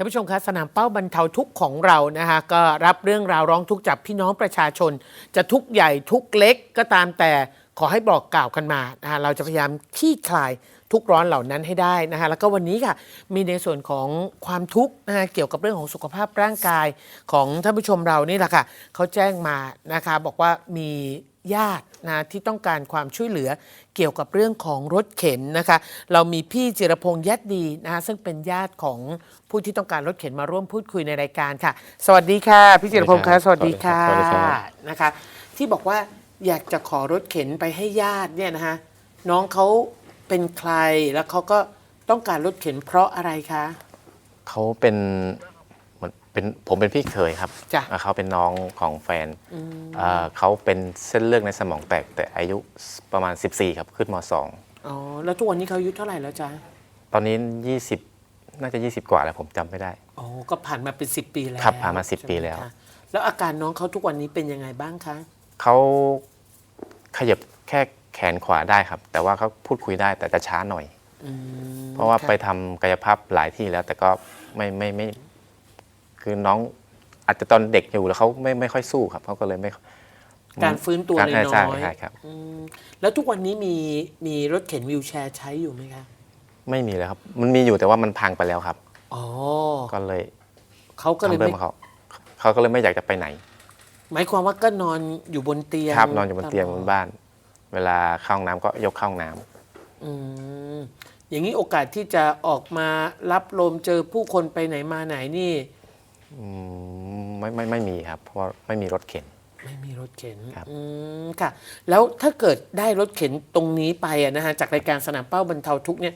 ท่านผู้ชมคะสนามเป้าบรรเทาทุกข์ของเรานะคะก็รับเรื่องราวร้องทุกข์จากพี่น้องประชาชน จะทุกข์ใหญ่ทุกข์เล็กก็ตามแต่ขอให้บอกกล่าวกันมานะคะเราจะพยายามคลี่คลายทุกข์ร้อนเหล่านั้นให้ได้นะคะแล้วก็วันนี้ค่ะมีในส่วนของความทุกข์นะคะเกี่ยวกับเรื่องของสุขภาพร่างกายของท่านผู้ชมเรานี่แหละค่ะเขาแจ้งมานะคะบอกว่ามี ญาตินะที่ต้องการความช่วยเหลือเกี่ยวกับเรื่องของรถเข็นนะคะ เรามีพี่จิรพงษ์ยัดดีนะคะซึ่งเป็นญาติของผู้ที่ต้องการรถเข็นมาร่วมพูดคุยในรายการค่ะ สวัสดีค่ะ พี่จิรพงษ์คะสวัสดีค่ะสวัสดีครับ นะคะ ที่บอกว่าอยากจะขอรถเข็นไปให้ญาติเนี่ยนะคะน้องเขาเป็นใครแล้วเขาก็ต้องการรถเข็นเพราะอะไรคะ เขาเป็น เหมือนเป็นผมเป็นพี่เขยครับจ้ะแล้วเขาเป็นน้องของแฟนเอ่อเขาเป็นเส้นเลือดในสมองแตกแต่อายุประมาณ 14 ครับ ขึ้นม อ๋อ แล้วทุกวันนี้เขาอายุเท่าไหร่แล้วจ๊ะ 2 ตอนนี้ 20 น่าจะ 20 กว่าแล้วผมจำไม่ได้ อ๋อ ก็ผ่านมาเป็น10ปีแล้วครับผ่านมา10ใช่ไหปีแล้ว คะแล้วอาการน้องเขาทุกวันนี้เป็นยังไงบ้างคะ เขาขยับแค่แขนขวาได้ครับ แต่ว่าเขาพูดคุยได้แต่จะช้าหน่อยอืมเพราะว่าค่ไปทำกายภาพหลายที่แล้ว แต่ก็ไม่ไม่ไม่ คือน้องอาจจะตอนเด็กอยู่แล้วเขาไม่ไม่ค่อยสู้ครับเขาก็เลยไม่การฟื้นตัวการเลยน้ใช่อยใช่ครับอืมแล้วทุกวันนี้มีมีรถเข็นวิวแชร์ใช้อยู่ไหมคะไม่มีเลยครับ มันมีอยู่แต่ว่ามันพังไปแล้วครับอ๋อก็เลยเขาก็เลยทำเรื่ไม่องเขาเขาก็เลยไม่อยากจะไปไหน หมายความว่าก็นอนอยู่บนเตียงครับนอนอยู่บนเตียงตบลดนบ้าน เวลาเข้าห้องน้ำก็ยกเข้าห้องน้ำอืมอย่างนี้โอกาสที่จะออกมารับลมเจอผู้คนไปไหนมาไหนนี่ อืมไม่ไม่ไม่มีครับ เพราะว่าไม่มีรถเข็น ไม่มีรถเข็นครับ อืมค่ะ แล้วถ้าเกิดได้รถเข็นตรงนี้ไปอะนะฮะจากรายการสนามเป้าบรรเทาทุกข์เนี่ย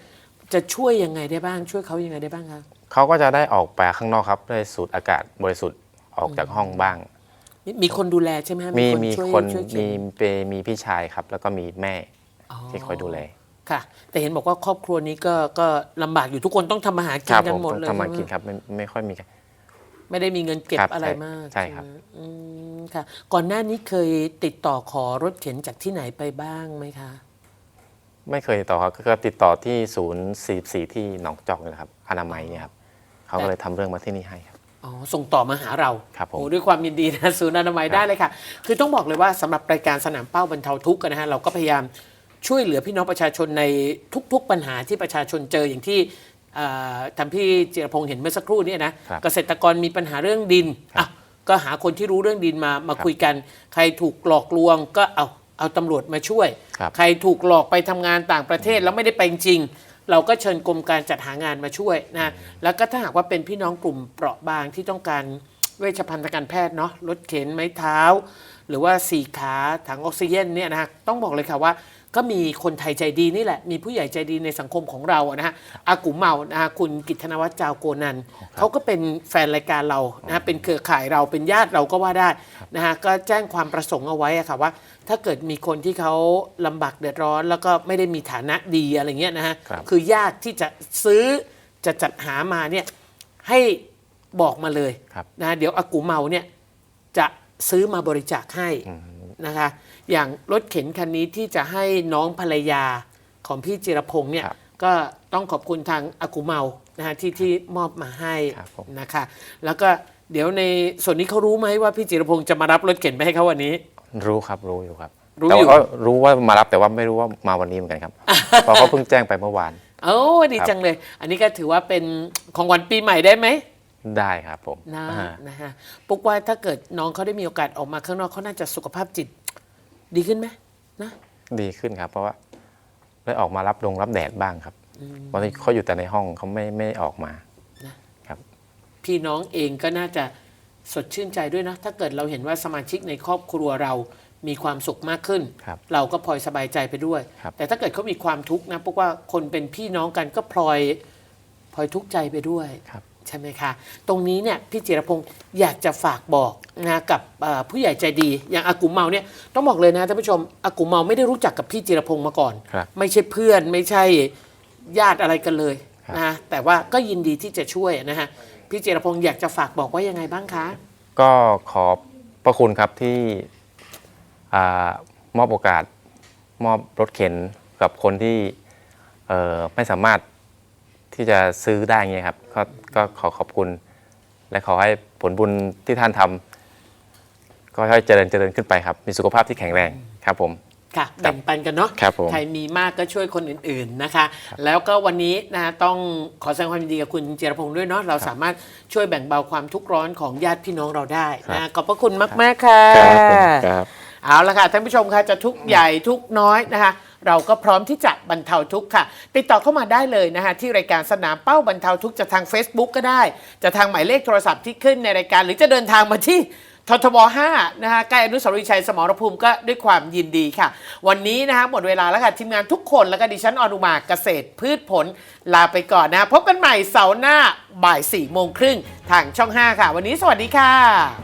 จะช่วยยังไงได้บ้าง ช่วยเขายังไงได้บ้างคะเขาก็จะได้ออกไปข้างนอกครับ ได้สูดอากาศบริสุทธิ์ออกจากห้องบ้าง มีมีคนดูแลใช่ไหมฮะมีคนมีช่วยคนช่วยเข็มีนเปมีพี่ชายครับ แล้วก็มีแม่ที่คอยดูแลค่ะ แต่เห็นบอกว่าครอบครัวนี้ก็ก็ลำบากอยู่ทุกคนต้องทำมาหากิคนรับกัผนมหมดต้องเลยทำมาใช่ไหมกินครับไม่ไม่ค่อยมี ไม่ได้มีเงินเก็บครับอะไรใช่มากใช่ครับ ไหมอืมค่ะ ก่อนหน้านี้เคยติดต่อขอรถเข็นจากที่ไหนไปบ้างไหมคะ ไม่เคยติดต่อครับก็ติดต่อที่ศูนย์44ที่หนองจอกนี่แหละครับอนามัยเนี่ยครับเขาก็เลยทำเรื่องมาที่นี่ให้ครับ อ๋อ ส่งต่อมาหาเราครับผมโอ้ด้วยความยินดีนะ ศูนย์อนามัยได้เลยค่ะ คือต้องบอกเลยว่าสำหรับรายการสนามเป้าบรรเทาทุกข์กันนะฮะเราก็พยายามช่วยเหลือพี่น้องประชาชนในทุก ๆ ปัญหาที่ประชาชนเจออย่างที่ เอ่อทำพี่จิรพงษ์เห็นเมื่อสักครู่เนี้นะครับเกษตรกรมีปัญหาเรื่องดินอะก็หาคนที่รู้เรื่องดินมามาครับคุยกัน ใครถูกหลอกลวงก็เอาเอาตำรวจมาช่วยครับใครถูกหลอกไปทำงานต่างประเทศแล้วไม่ได้ไปจริง เราก็เชิญกรมการจัดหางานมาช่วยนะแล้วก็ถ้าหากว่าเป็นพี่น้องกลุ่มเปราะบางที่ต้องการ เวชภัณฑ์ทางการแพทย์เนาะรถเข็นไม้เท้า หรือว่าสี่ขาถังออกซิเจนเนี่ยนะฮะต้องบอกเลยค่ะว่าก็มีคนไทยใจดีนี่แหละ มีผู้ใหญ่ใจดีในสังคมของเราอะนะฮะอากูเมานะฮะคุณกิตธนวัฒน์จาวโกนันเขาก็เป็นแฟนรายการเรานะฮะเป็นเครือข่ายเราเป็นญาติเราก็ว่าได้นะฮะก็แจ้งความประสงค์เอาไว้อะค่ะว่า ถ้าเกิดมีคนที่เขาลำบากเดือดร้อน แล้วก็ไม่ได้มีฐานะดีอะไรเงี้ยนะฮะครับคือยากที่จะซื้อจะจัดหามาเนี่ยให้ บอกมาเลยครับนะเดี๋ยวอากูเมาเนี่ยจะซื้อมาบริจาคให้นะคะ อย่างรถเข็นคันนี้ที่จะให้น้องภรรยาของพี่จิรพงษ์เนี่ยครับก็ต้องขอบคุณทางอากูเมานะฮะที่ที่มอบมาให้ครับผมนะคะ แล้วก็เดี๋ยวในส่วนนี้เขารู้ไหมว่าพี่จิรพงษ์จะมารับรถเข็นไปให้เขาวันนี้ รู้ครับรู้อยู่ครับรู้แต่อยู่ว่าก็รู้ว่ามารับแต่ว่าไม่รู้ว่ามาวันนี้เหมือนกันครับเพราะเขาเพิ่งแจ้งไปเมื่อวานโอ้ดีจังเลย อันนี้ก็ถือว่าเป็นของขวัญปีใหม่ได้ไหม ได้ครับผมนะอ่า นะฮะปุ๊กว่าถ้าเกิดน้องเขาได้มีโอกาสออกมาข้างนอกเขาน่าจะสุขภาพจิต ดีขึ้นไหมนะ ดีขึ้นครับ เพราะว่าได้ออกมารับลงรับแดดบ้างครับเพราะที่เขาอยู่แต่ในห้องเขาไม่ไม่ออกมา พี่น้องเองก็น่าจะสดชื่นใจด้วยนะ ถ้าเกิดเราเห็นว่าสมาชิกในครอบครัวเรามีความสุขมากขึ้น ครับเราก็พลอยสบายใจไปด้วย ครับ แต่ถ้าเกิดเขามีความทุกข์นะพวกว่าคนเป็นพี่น้องกันก็พลอยพลอยทุกข์ใจไปด้วย ครับ ใช่ไหมคะ ตรงนี้เนี่ยพี่จิรพงศ์อยากจะฝากบอกนะกับเอ่อผู้ใหญ่ใจดีอย่างอากุมเมาเนี่ยต้องบอกเลยนะท่านผู้ชมอากุมเมาไม่ได้รู้จักกับพี่จิรพงศ์มาก่อนครับไม่ใช่เพื่อนไม่ใช่ญาติอะไรกันเลยครับนะแต่ว่าก็ยินดีที่จะช่วยนะฮะพี่จิรพงศ์อยากจะฝากบอกว่ายังไงบ้างคะ ก็ขอบพระคุณครับที่อามอบโอกาสมอบรถเข็นกับคนที่เอ่อไม่สามารถ ที่จะซื้อได้เงี้ยครับก็ก็ขอขอบคุณ และขอให้ผลบุญที่ท่านทำก็ให้เจริญเจริญขึ้นไปครับ มีสุขภาพที่แข็งแรงครับผมค่ะแบ่งปันกันเนาะครับผมใครมีมากก็ช่วยคนอื่น ๆนะคะ แล้วก็วันนี้นะต้องขอแสดงความยินดีกับคุณเจรพงศ์ด้วยเนาะเราสามารถช่วยแบ่งเบาความทุกข์ร้อนของญาติพี่น้องเราได้นะขอบพระคุณมาก ๆ ค่ะครับผมครับเอาละค่ะท่านผู้ชมคะจะทุกข์ใหญ่ทุกข์น้อยนะคะ เราก็พร้อมที่จะบรรเทาทุกข์ค่ะ ติดต่อเข้ามาได้เลยนะคะที่รายการสนามเป้าบรรเทาทุกข์จะทาง Facebook ก็ได้ จะทางหมายเลขโทรศัพท์ที่ขึ้นในรายการ หรือจะเดินทางมาที่ททบ5นะคะใกล้อนุสาวรีย์ชัยสมรภูมิก็ด้วยความยินดีค่ะ วันนี้นะคะหมดเวลาแล้วค่ะ ทีมงานทุกคนแล้วก็ดิฉันอนุมาเกษตรพืชผล ลาไปก่อนนะ พบกันใหม่เสาร์หน้าบ่าย4โมงครึ่งทางช่อง 5 ค่ะ วันนี้สวัสดีค่ะ